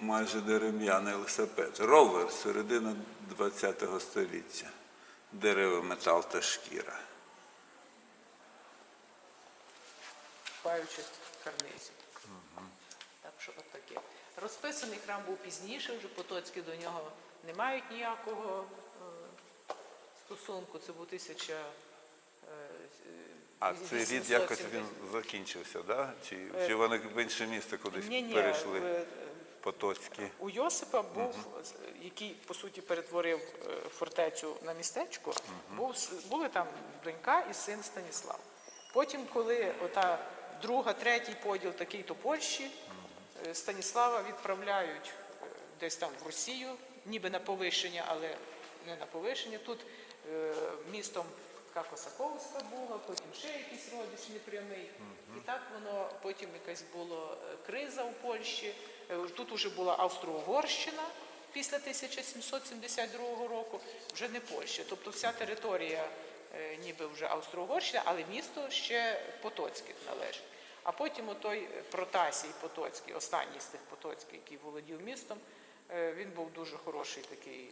майже дерев'яний велосипед. Ровер середина ХХ століття. Дерево, метал та шкіра. Купаючись в карнизі. Так що от таке. Розписаний храм був пізніше, вже Потоцькі до нього не мають ніякого е, стосунку. Це був тисяча. е, А цей рід якось він закінчився, да? Чи, чи вони в інше місце кудись Ні-ні, перейшли? Потоцькі. У Йосипа був, з- який по суті перетворив е, фортецю на містечко, був, були там донька і син Станіслав. Потім, коли ота друга, третій поділ такий то Польщі, е, Станіслава відправляють е, десь там в Росію, ніби на повищення, але не на повищення. Тут містом така Косаковська була, потім ще якийсь родич непрямий. І так воно потім якась була е, криза у Польщі. Е, Тут вже була Австро-Угорщина після 1772 року, вже не Польща. Тобто вся територія е, ніби вже Австро-Угорщина, але місто ще Потоцьких належить. А потім отой Протасій Потоцький, останній з тих Потоцьких, який володів містом, е, він був дуже хороший такий.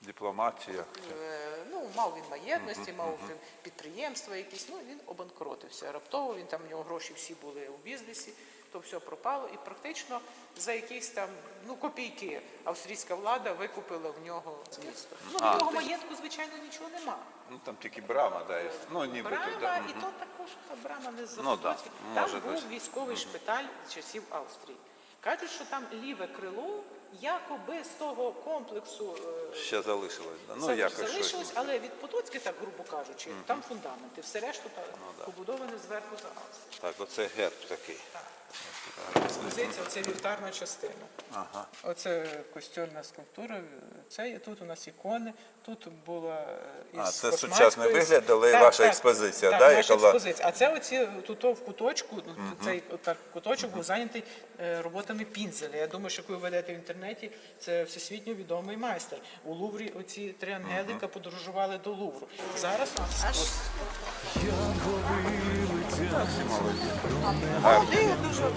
Дипломатія. Е, Ну, мав він маєтності, мав він підприємства якісь, ну він обанкротився. Раптово він там у нього гроші всі були у бізнесі, то все пропало, і практично за якісь там ну копійки австрійська влада викупила в нього місто. Ну, в нього маєтку, звичайно, нічого нема. Ну там тільки брама, да, є. ну нібито. Брама, да. і то також та брама не з Ну, да. Там може був військовий шпиталь часів Австрії. Кажуть, що там ліве крило, якоби з того комплексу е, Ще залишилось. Да. Ну, якось залишилось, але від Потоцьки, так грубо кажучи, там фундаменти, все решту та- Ну, побудоване зверху за Австрію. Так, оце герб такий. Експозиція, це вівтарна частина. Ага. Оце костюрна скульптура. Це є тут у нас ікони. Тут була е, із А, це Космацької- сучасний вигляд, але ваша експозиція, так, да, наша яка експозиція. А це оці тут в куточку, ну, цей отак куточок був зайнятий е, роботами Пінзеля. Я думаю, що коли ви ведете в інтернеті, це всесвітньо відомий майстер. У Луврі оці три ангелика подорожували до Лувру. Зараз у аж Всі молоді.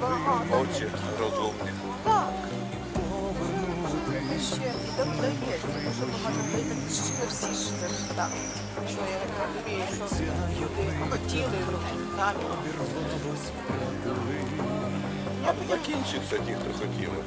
Багато. Очі розумні. Так. Ще додається, дуже багато дають всі ж це ж так. Що я розумію, що люди хотіли самі. А закінчився ті, хто хотіли.